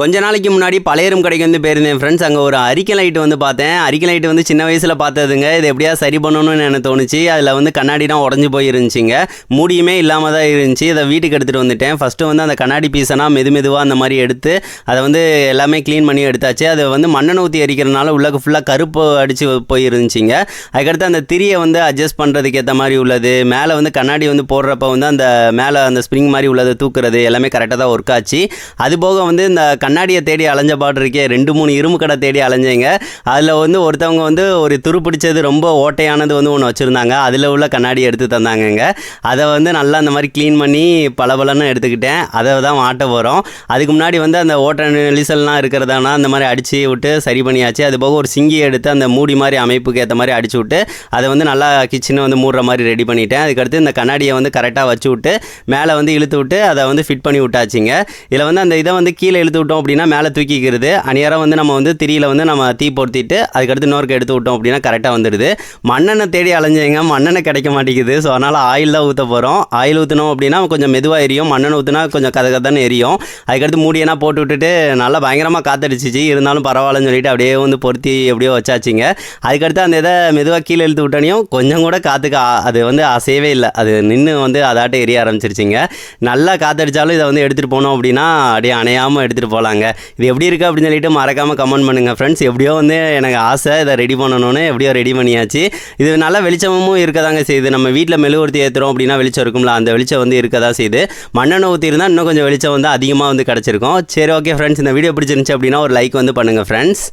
கொஞ்ச நாளைக்கு முன்னாடி பழையரும் கடைக்கு வந்து போயிருந்தேன் ஃப்ரெண்ட்ஸ் அங்கே ஒரு அரிக்க லைட் வந்து பார்த்தேன். அரிக்க லைட் வந்து சின்ன வயசில் பார்த்ததுங்க. இது எப்படியா சரி பண்ணணும்னு எனக்கு தோணுச்சு. அதில் வந்து கண்ணாடிலாம் உடஞ்சி போயிருந்துச்சிங்க. மூடியுமே இல்லாமல் தான் இருந்துச்சு. இதை வீட்டுக்கு எடுத்துகிட்டு வந்துட்டேன். ஃபஸ்ட்டு வந்து அந்த கண்ணாடி பீஸெல்லாம் மெது மெதுவாக அந்த மாதிரி எடுத்து அதை வந்து எல்லாமே க்ளீன் பண்ணி எடுத்தாச்சு. அது வந்து மண்ணெண்ணெய் ஊற்றி எரிக்கிறனால உள்ளக்கு ஃபுல்லாக கருப்பு அடித்து போயிருந்துச்சிங்க. அதுக்கடுத்து அந்த திரியை வந்து அட்ஜஸ்ட் பண்ணுறதுக்கு ஏற்ற மாதிரி உள்ளது. மேலே வந்து கண்ணாடி வந்து போடுறப்ப வந்து அந்த மேலே அந்த ஸ்ப்ரிங் மாதிரி உள்ளதை தூக்குறது எல்லாமே கரெக்டாக தான் ஒர்க் ஆச்சு. அது போக வந்து இந்த கண்ணாடியை தேடி அலைஞ்ச பாடு இருக்கே. ரெண்டு மூணு இரும்பு கடை தேடி அலைஞ்சேங்க. அதில் வந்து ஒருத்தவங்க வந்து ஒரு துரு பிடிச்சது ரொம்ப ஓட்டையானது வந்து ஒன்று வச்சுருந்தாங்க. அதில் உள்ள கண்ணாடி எடுத்து தந்தாங்கங்க. அதை வந்து நல்லா அந்த மாதிரி க்ளீன் பண்ணி பளபளன்னு எடுத்துக்கிட்டேன். அதை தான் மாட்ட போகிறோம் அதுக்கு முன்னாடி வந்து அந்த ஓட்ட நெலிசல்லாம் இருக்கிறதானா அந்த மாதிரி அடித்து விட்டு சரி பண்ணியாச்சு. அது போக ஒரு சிங்கி எடுத்து அந்த மூடி மாதிரி அமைப்புக்கு ஏற்ற மாதிரி அடிச்சு விட்டு அதை வந்து நல்லா கிச்சனை வந்து மூடுற மாதிரி ரெடி பண்ணிட்டேன். அதுக்கடுத்து இந்த கண்ணாடியை வந்து கரெக்டாக வச்சு விட்டு மேலே வந்து இழுத்து விட்டு அதை வந்து ஃபிட் பண்ணி விட்டாச்சுங்க. இதில் வந்து அந்த இதை வந்து கீழே இழுத்து விட்டோம் அப்படின்னா மேலே தூக்கிக்கிறது. அந்நேரம் வந்து நம்ம வந்து திரியில் வந்து நம்ம தீ பொருத்திட்டு அதுக்கடுத்து இன்னொருக்கு எடுத்து விட்டோம் அப்படின்னா கரெக்டாக வந்துடுது. மண்ணெண்ணெய் தேடி அலைஞ்சிங்க மண்ணெண்ணெய் கிடைக்க மாட்டேங்குது. ஸோ அதனால் ஆயில் தான் ஊற்ற போகிறோம் ஆயில் ஊற்றினோம் அப்படின்னா கொஞ்சம் மெதுவாக எரியும். மண்ணெண்ணெய் ஊற்றினா கொஞ்சம் கதை கதன்னு எரியும். அதுக்கடுத்து மூடியெல்லாம் போட்டு விட்டுட்டு நல்லா பயங்கரமாக காத்தடிச்சிச்சு. இருந்தாலும் பரவாயில்லன்னு சொல்லிட்டு அப்படியே வந்து பொருத்தி எப்படியோ வச்சாச்சுங்க. அதுக்கடுத்து அந்த இதை மெதுவாக கீழே இழுத்து விட்டோனையும் கொஞ்சம் கூட காற்றுக்கு ஆ- அது வந்து அசையவே இல்லை. அது நின்று வந்து அதாட்ட எரிய ஆரம்பிச்சிருச்சிங்க. நல்லா காத்தடிச்சாலும் இதை வந்து எடுத்துகிட்டு போனோம் அப்படின்னா அப்படியே அணையாமல் எடுத்துகிட்டு போகலாம். போகலாங்க இது எப்படி இருக்குது அப்படின்னு சொல்லிட்டு மறக்காமல் கமெண்ட் பண்ணுங்கள் ஃப்ரெண்ட்ஸ் எப்படியோ வந்து எனக்கு ஆசை இதை ரெடி பண்ணணும்னு எப்படியோ ரெடி பண்ணியாச்சு. இது நல்லா வெளிச்சமும் இருக்கதாங்க செய்யுது. நம்ம வீட்டில் மெழுகுவர்த்தி ஏற்றுறோம் அப்படின்னா வெளிச்சம் இருக்கும்ல அந்த வெளிச்சம் வந்து இருக்க தான் செய்யுது. மண்ணெண்ணெய் ஊற்றிருந்தால் இன்னும் கொஞ்சம் வெளிச்சம் வந்து அதிகமாக வந்து கிடச்சிருக்கும். சரி ஓகே ஃப்ரெண்ட்ஸ் இந்த வீடியோ பிடிச்சிருந்துச்சு அப்படின்னா ஒரு லைக் வந்து பண்ணுங்கள் ஃப்ரெண்ட்ஸ்